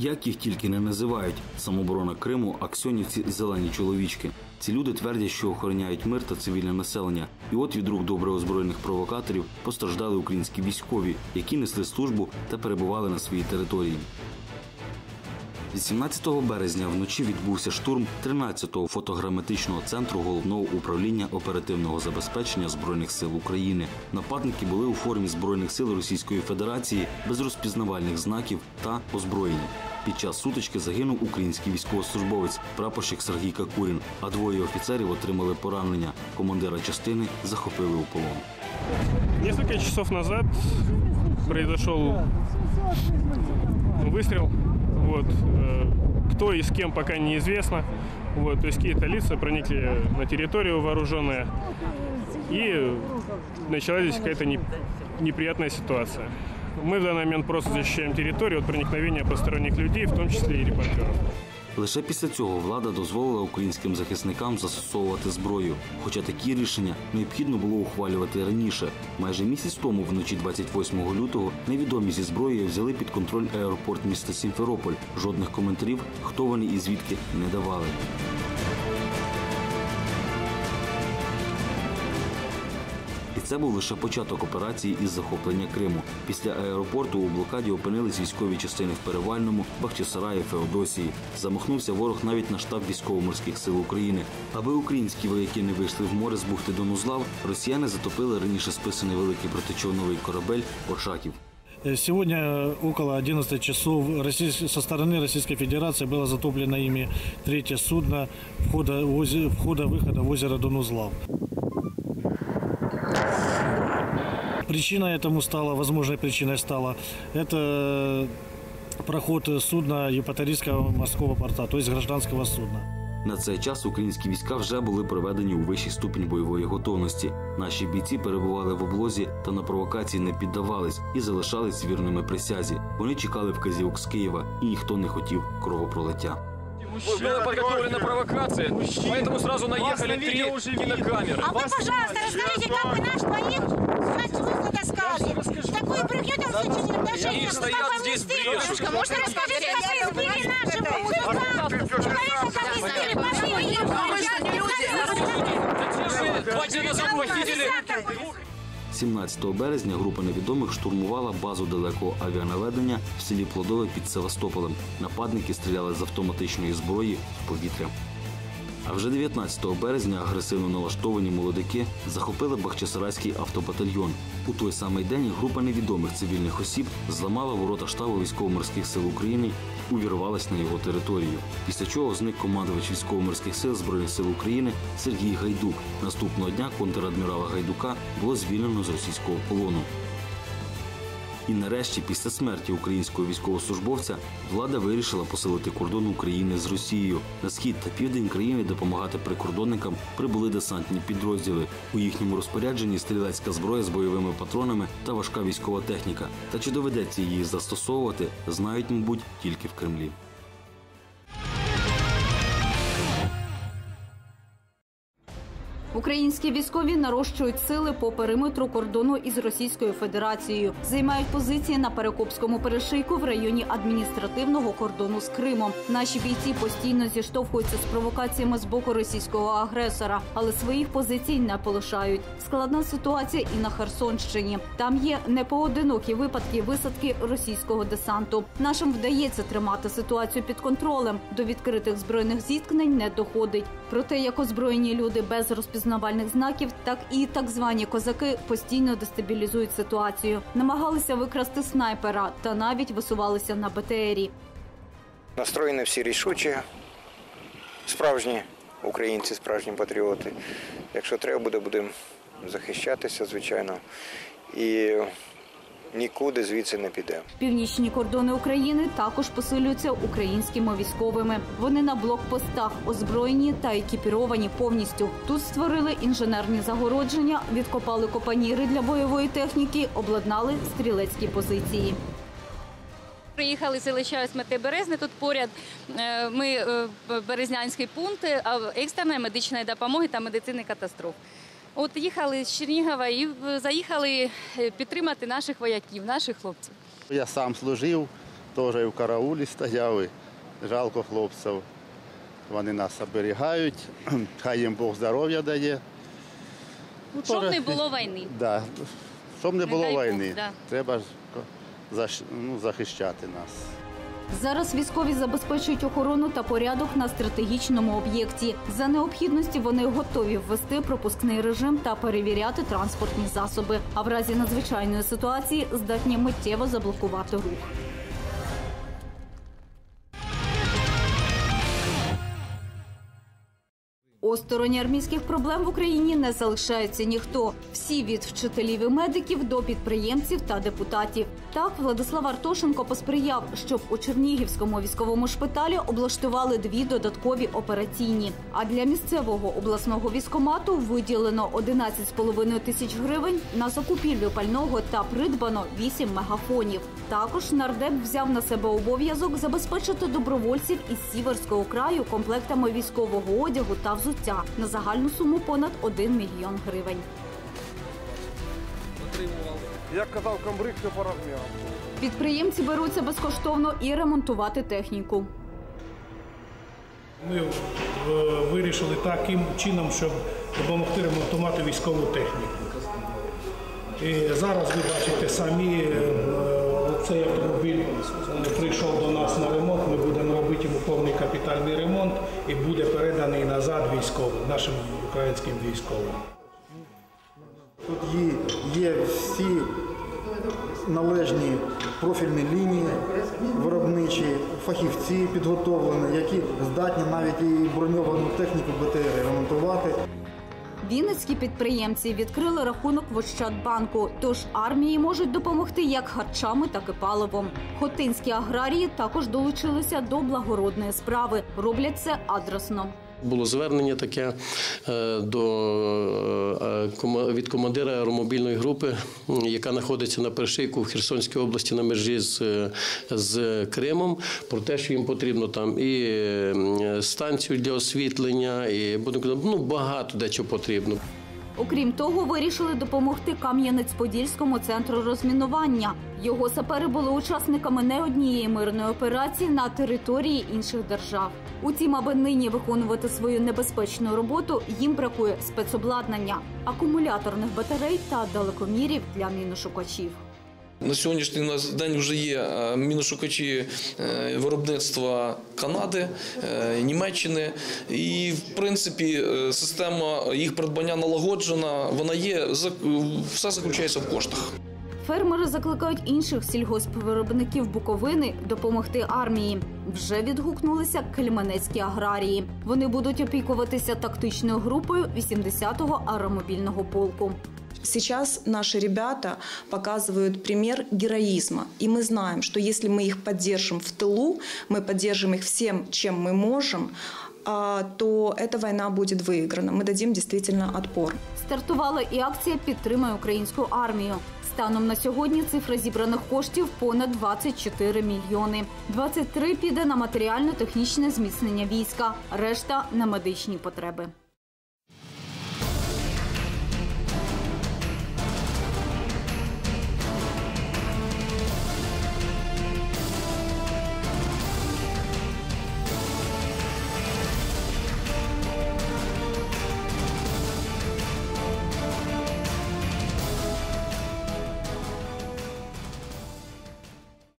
Як їх тільки не називають самоборона Криму, аксьонівці зелені чоловічки. Ці люди твердять, що охороняють мир та цивільне населення. І от від рук добре озброєних провокаторів постраждали українські військові, які несли службу та перебували на своїй території. 18 березня вночі відбувся штурм 13-го фотограметичного центру головного управління оперативного забезпечення збройних сил України. Нападники були у формі збройних сил Російської Федерації без розпізнавальних знаків та озброєння. Під час сутички загинув український військовослужбовець, прапорщик Сергій Какурін, а двоє офіцерів отримали поранення. Командира частини захопили у полон. Несколько часов назад произошел выстрел. Вот. Кто и с кем пока неизвестно. Вот. То есть какие-то лица проникли на территорию вооруженные. И началась здесь какая-то не- неприятная ситуация. Мы в данный момент просто защищаем территорию от проникновения посторонних людей, в том числе и репортеров. Лише після цього влада дозволила українським захисникам застосовувати зброю. Хоча такі рішення необхідно було ухвалювати раніше. Майже місяць тому, вночі 28 лютого, невідомі зі зброєю взяли під контроль аеропорт міста Сімферополь. Жодних коментарів, хто вони і звідки не давали. це був лише початок операції із захоплення Криму. Після аеропорту у блокаді опинились військові частини в Перевальному, Бахчисараї, Феодосії. Замахнувся ворог навіть на штаб військово-морських сил України. Аби українські вояки не вийшли в море з бухти Донузлав, росіяни затопили раніше списаний великий протичовновий корабель Очаків. Э, Сегодня около 11 часов российс- со стороны Российской Федерации было затоплено ими третье судно входа- возе- входа-выхода в озеро Донузлав. Причиной этому стала, возможной причиной стала, это проход судна Епаторийского морского порта, то есть гражданского судна. На цей час українські війська вже були приведені у вищий ступінь бойової готовності. Наші бійці перебували в облозі та на провокації не піддавались і залишались вірними присязі. Вони чекали вказівок з Києва, і ніхто не хотів кровопролиття. Была подготовлена провокация, поэтому сразу наехали три кинокамеры. А вы, пожалуйста, расскажите, как вы наш боец сюда таскали? Такую брехню там случилось стоят Как вам не здесь, стыдно? брешут. Можно расскажите, как вы избили нашего мужика? Человека, как вы избили, Два дня назад похитили 17 березня група невідомих штурмувала базу далекого авіанаведення в селі Плодове під Севастополем. Нападники стріляли з автоматичної зброї в повітря. А вже 19 березня агресивно налаштовані молодики захопили Бахчисарайський автобатальйон. У той самий день група невідомих цивільних осіб зламала ворота штабу військово-морських сил України увірвалась на його територію. Після чого зник командувач військово-морських сил Збройних сил України Сергій Гайдук. Наступного дня контрадмірала Гайдука було звільнено з російського полону. І нарешті, після смерті українського військовослужбовця, влада вирішила посилити кордон України з Росією. На схід та південь країни допомагати прикордонникам прибули десантні підрозділи. У їхньому розпорядженні стрілецька зброя з бойовими патронами та важка військова техніка. Та чи доведеться її застосовувати, знають, мабуть, тільки в Кремлі. Українські військові нарощують сили по периметру кордону із Російською Федерацією, займають позиції на Перекопському перешийку в районі адміністративного кордону з Кримом. Наші бійці постійно зіштовхуються з провокаціями з боку російського агресора, але своїх позицій не полишають. Складна ситуація і на Херсонщині. Там є непоодинокі випадки висадки російського десанту. Нашим вдається тримати ситуацію під контролем. До відкритих збройних зіткнень не доходить. Проте, як озброєні люди без розпізнавальних знаків, так і так звані козаки постійно дестабілізують ситуацію. Намагалися викрасти снайпера та навіть висувалися на БТРі. Настроєні всі рішучі, справжні українці, справжні патріоти. Якщо треба буде, будемо захищатися, звичайно. І нікуди звідси не підемо. Північні кордони України також посилюються українськими військовими. Вони на блокпостах озброєні та екіпіровані повністю. Тут створили інженерні загородження, відкопали копаніри для бойової техніки, обладнали стрілецькі позиції. Приїхали з Іллича Смети Березне. Тут поряд е, ми е, Березнянський пункт е, екстреної медичної допомоги та медицини катастроф. От їхали з Чернігова і е, заїхали е, підтримати наших вояків, наших хлопців. Я сам служив, теж і в караулі стояли. Жалко хлопців. Вони нас оберігають. Хай їм Бог здоров'я дає. Ну, Щоб теж- не було війни. Да. Щоб не було дай Бог, війни. да. Треба ну, захищати нас. Зараз військові забезпечують охорону та порядок на стратегічному об'єкті. За необхідності вони готові ввести пропускний режим та перевіряти транспортні засоби. А в разі надзвичайної ситуації здатні миттєво заблокувати рух. Осторонь армійських проблем в Україні не залишається ніхто. Всі від вчителів і медиків до підприємців та депутатів. Так Владислав Артошенко посприяв, щоб у Чернігівському військовому шпиталі облаштували дві додаткові операційні. А для місцевого обласного військомату виділено 11,5 тисяч гривень на закупівлю пального та придбано 8 мегафонів. Також нардеп взяв на себе обов'язок забезпечити добровольців із Сіверського краю комплектами військового одягу та взуття на загальну суму понад 1 мільйон гривень. Як казав комбриг, все по розмірам. Підприємці беруться безкоштовно і ремонтувати техніку. Ми е, вирішили таким чином, щоб допомогти ремонтувати військову техніку. І зараз ви бачите самі, е, цей автомобіль е, прийшов до нас на ремонт. Ми будемо повний капітальний ремонт і буде переданий назад військовим, нашим українським військовим. Тут є, всі належні профільні лінії виробничі, фахівці підготовлені, які здатні навіть і броньовану техніку БТР ремонтувати. Вінницькі підприємці відкрили рахунок в Ощадбанку, тож армії можуть допомогти як харчами, так і паливом. Хотинські аграрії також долучилися до благородної справи. Роблять це адресно. Було звернення таке е, до е, від командира аеромобільної групи, яка знаходиться на перешийку в Херсонській області на межі з, е, з Кримом, про те, що їм потрібно там і станцію для освітлення, і ну багато дечого потрібно. Окрім того, вирішили допомогти Кам'янець-Подільському центру розмінування. Його сапери були учасниками не однієї мирної операції на території інших держав. Утім, аби нині виконувати свою небезпечну роботу, їм бракує спецобладнання, акумуляторних батарей та далекомірів для міношукачів. На сьогоднішній день вже є е, міношукачі е, виробництва Канади, е, Німеччини. І, в принципі, система їх придбання налагоджена, вона є, все заключається в коштах. Фермери закликають інших сільгоспвиробників Буковини допомогти армії. Вже відгукнулися кельменецькі аграрії. Вони будуть опікуватися тактичною групою 80-го аеромобільного полку. Сейчас наши ребята показывают пример героизма. И мы знаем, что если мы их поддержим в тылу, мы поддержим их всем, чем мы можем, а, то эта война будет выиграна. Мы дадим действительно отпор. Стартувала і акція Підтримай українську армію. Станом на сьогодні цифра зібраних коштів понад 24 мільйони. 23 піде на матеріально-технічне зміцнення війська, решта на медичні потреби.